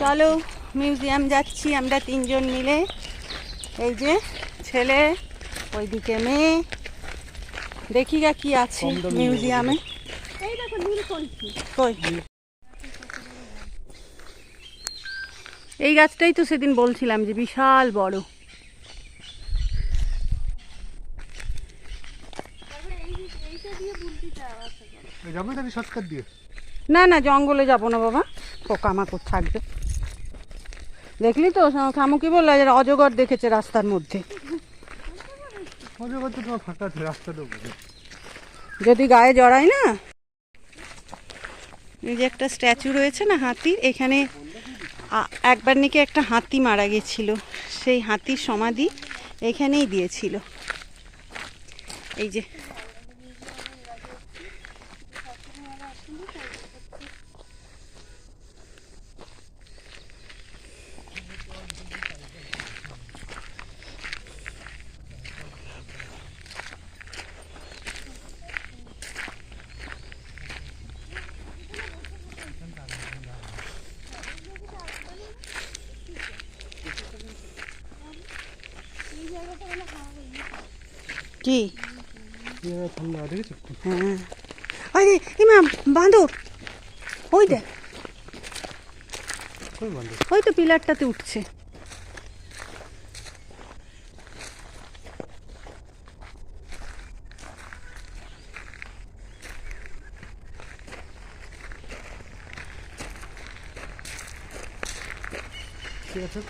চলো মিউজিয়াম যাচ্ছি আমরা তিনজন মিলে। এই যে ছেলে ওইদিকে মেয়ে। দেখি গা কি আছে মিউজিয়ামে এই দেখো নীলকণ্ঠী কই? এই গাছটাই তো সেদিন বলছিলাম যে বিশাল বড়? যাব নাকি শর্টকাট দিয়ে। না না জঙ্গলে যাব না বাবা। পোকামাকড় থাকবে। দেখলি তো খামু কি বলল যে অজগর দেখেছে রাস্তার মধ্যে। যদি গায়ে জড়ায় না। এই যে একটা স্ট্যাচু রয়েছে না হাতির এখানে একবার নাকি একটা হাতি মারা গেছিল। সেই হাতির সমাধি এখানেই দিয়েছিল। এই যে কি ঠান্ডা দেখেছ হ্যাঁ বাঁদর। ওই দেখ। ওই তো পিলারটাতে উঠছে। ঠিক আছে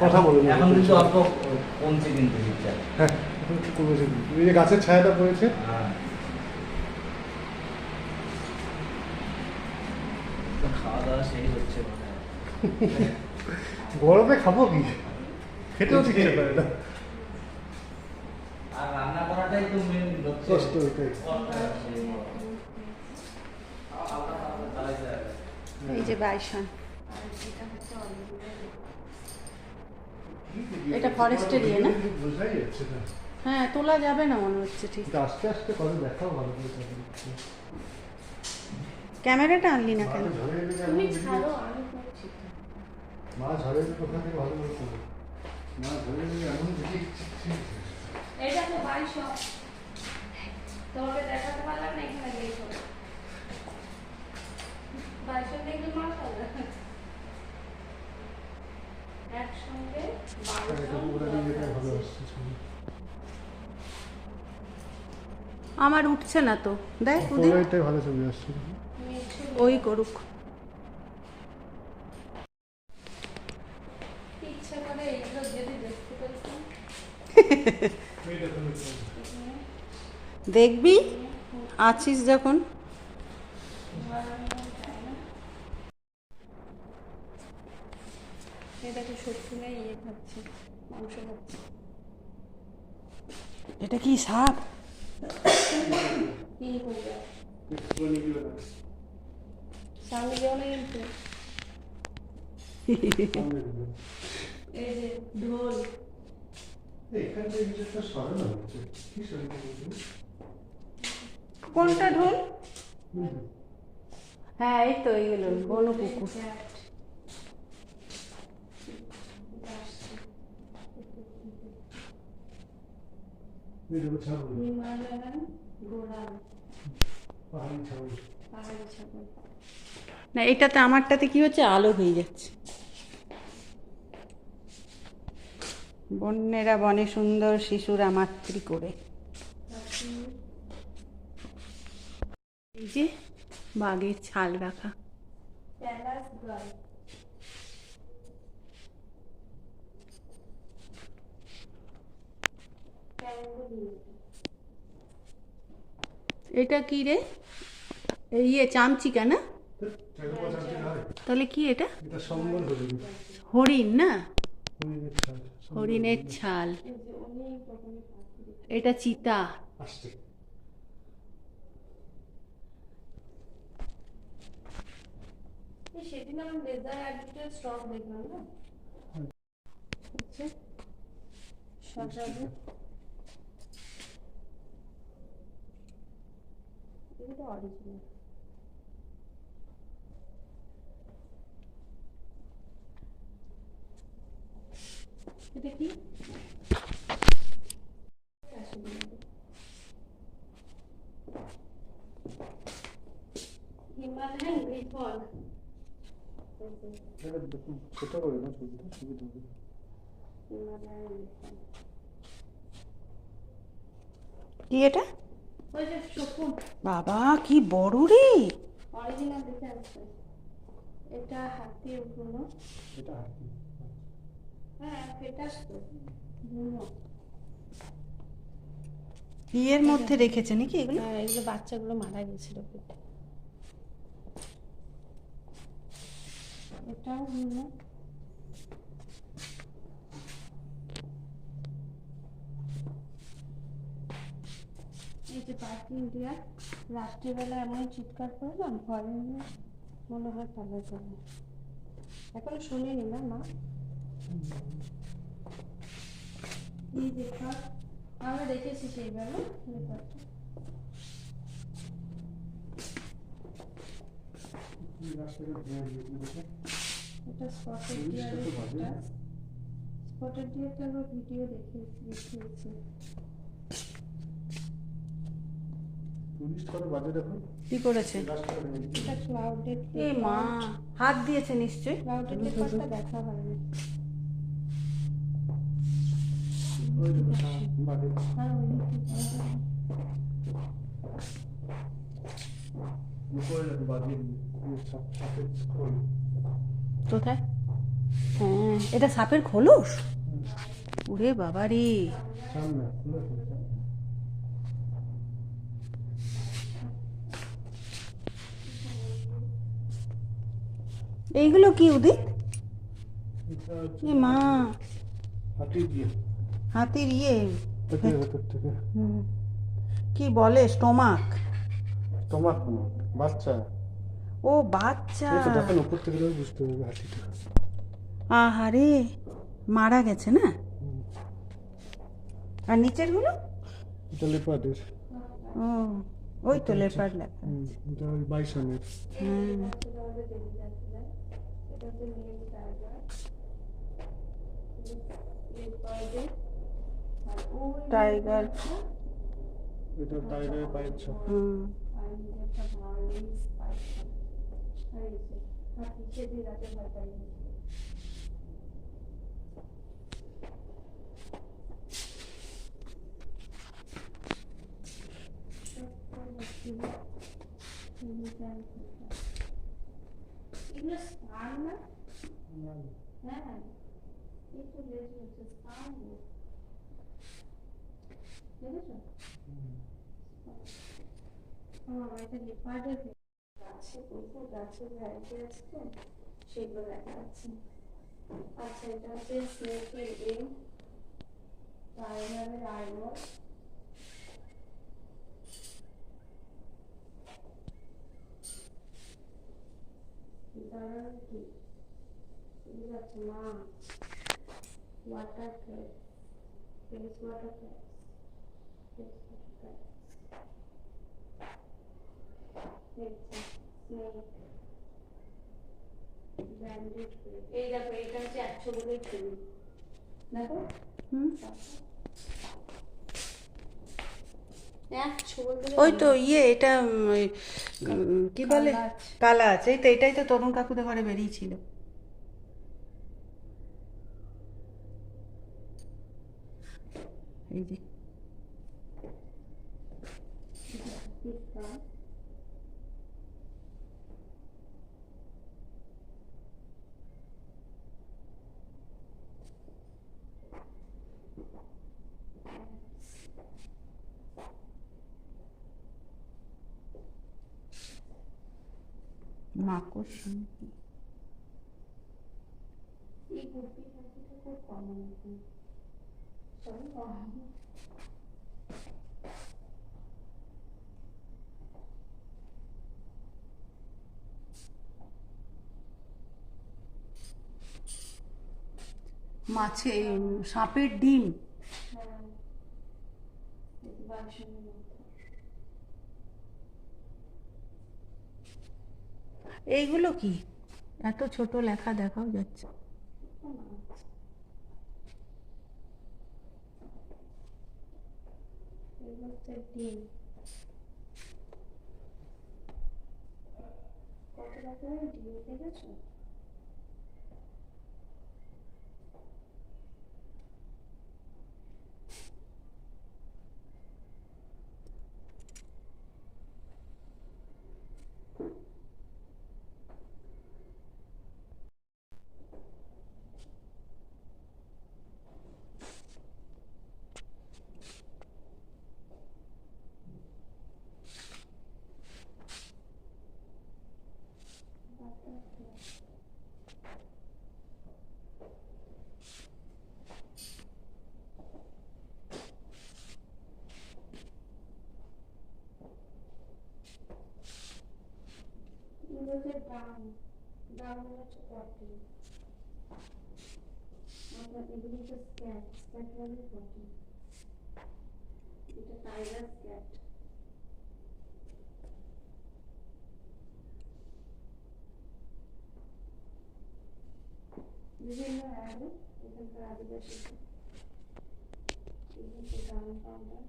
কথা বলুন এখন কিন্তু অল্প কমছে কিন্তু হ্যাঁ কমেছে। এই যে গাছের ছায়াটা পড়েছে। হ্যাঁ। খাওয়া দাওয়া সেই হচ্ছে গরমে খাব কি? খেতেও ঠিক করে না আর রান্না করাটাই তো মেন কষ্ট ওইটাই এই যে বাইসন। এটা ফরেস্টের ইয়ে না? হ্যাঁ তোলা যাবে না মনে হচ্ছে ঠিক। আস্তে আস্তে কবে দেখাও ভালো করে ক্যামেরাটা আনলি না কেন? মা তুমি ছাড়ো, আমি করছি। মা ঝড়ে এলে ওখান থেকে ভালো করে। মা ঝড়ে এমন ভিডিও এটা তো বাইশ তোমাকে দেখাতে পারলাম না, এখানে দেখো বাইশ দেখলে মাথা একসঙ্গে। আমার উঠছে না তো। দেখ উদয় ভালো ছবি আসছে। ওই করুক। ইচ্ছা করে এইগুলো যদি দেখতে পেতাম দেখবি? আছিস যখন। ইয়ে খাচ্ছে মাংস খাচ্ছে। এটা কি সাপ কি করবে সামনে যেও না কিন্তু এই যে ঢোল। এখান থেকে কিছু একটা সরানো হচ্ছে কি সরানো হচ্ছে কোনটা ঢোল? হ্যাঁ এই তো এইগুলো বন এটাকে হিমালয়ান ঘোড়া পাহাড়ি ছাড়বো পাহাড়ি ছাগল না এটাতে আমারটাতে কি হচ্ছে? আলো হয়ে যাচ্ছে। বন্যেরা বনে সুন্দর শিশুরা মাতৃ করে। এই যে বাঘের ছাল রাখা। এটা কি রে? এই ইয়ে চামচিকা না? হয় তাহলে কি এটা? এটা সম্বল হরিণ না? হরিণের ছাল। এটা চিতা। সেদিন আমি লেদার অ্যাডিটের স্টক দেখলাম না? হচ্ছে সাজাবে এগুলো অরিজিনাল এটা কি? হিমালয়ান রিফল এটা ছোট করে না ছবিটা সুবিধা হবে। কি এটা? বাবা কি বড় রে। অরিজিনাল দেখে আসছে। এটা হাতি উঠুনো এটা হাতি হ্যাঁ ফেটাস তো মধ্যে রেখেছে নাকি এগুলো? হ্যাঁ এগুলো বাচ্চাগুলো মারা গেছিল। পেটে এটাও যে পার্টি ইন্ডিয়া। রাত্রিবেলা এমন চিৎকার করলাম ঘরে নিয়ে মনে হয় পালা যাবে এখনও শুনিনি না মা। আমরা দেখেছি ধরে দেখুন এটা ডিয়ারের ডিয়ারটা আমরা ভিডিও দেখে দেখিয়েছি টুরিস্ট করে বাজে দেখুন কি করেছে? এটা এ মা হাত দিয়েছে নিশ্চয়ই। দেখা হয়নি? হ্যাঁ, সাপের কোথায়? হ্যাঁ এটা সাপের খোলস? ওরে বাবা রে এইগুলো কি উদিত? এ মা। হাতির ইয়ে। থেকে। হুম, কি বলে? স্টোমাক। তোমার কোনো বাচ্চা। ও বাচ্চা। দেখেন উপর থেকে বুঝতে হবে হাতিটা। আহারে মারা গেছে না? আর নিচেরগুলো ও। ওই তো লেপার্ড লেখা এটা ওই বাইসনের। টাইগার। লেপার্ডের আর টাইগার এটা টাইগারের পায়ের ছাপ হুম। আর দিয়ে রাতে ভয় এগুলো স্টার না হ্যাঁ এই তো হচ্ছে স্টার দেখেছ আমার বাড়িতে লেপার্ডের গাছে প্রচুর গাছের ভ্যারাইটি আছে তো সেগুলো দেখা যাচ্ছে আচ্ছা এটা হচ্ছে স্নেকের এম টাইগারের আইমর দাঁড়ান কি এগুলো আছে মাছ water cat face water cat face water cat এই দেখো এটা হচ্ছে একশো বলে ছবি দেখো হুম একশো বলে ওই তো ইয়ে এটা উম, কি বলে। কালা আছে। এই তো এটাই তো তরুণ কাকুদের ঘরে বেরিয়েছিল। এই যে। মাকড় মাছে সাপের ডিম। এইগুলো কি? এত ছোট লেখা দেখাও যাচ্ছে। কত রকমের ডিম দেখেছ? এগুলোতে ডাউন ডাউন হচ্ছে পটি আমরা এগুলোতে স্ক্যাট স্ক্যাট মানে পটি এটা টাইগার স্ক্যাট বিভিন্ন অ্যাডে এখানকার আদিবাসী এই হচ্ছে ডাউন পাউডার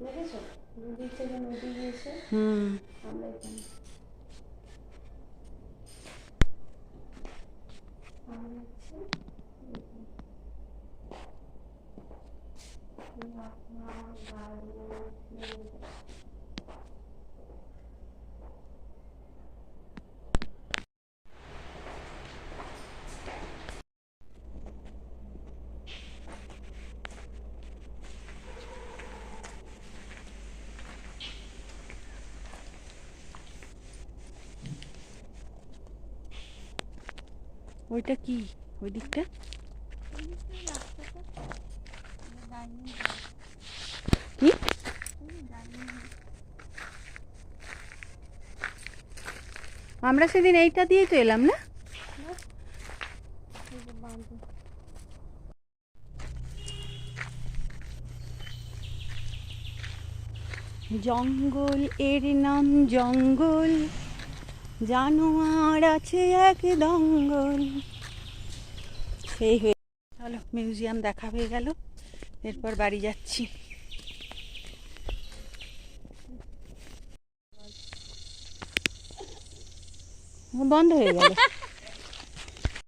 দেখেছ নদীর থেকে নদী গিয়েছে হুম আমরা এখানে আর হচ্ছে ওইটা কি? ওই দিকটা? কি? আমরা সেদিন এইটা দিয়েই তো এলাম না? জঙ্গল এর নাম জঙ্গল। জানোয়ার আছে এক দঙ্গল। সেই হয়ে চলো, মিউজিয়াম দেখা হয়ে গেল। এরপর বাড়ি যাচ্ছি। বন্ধ হয়ে গেল।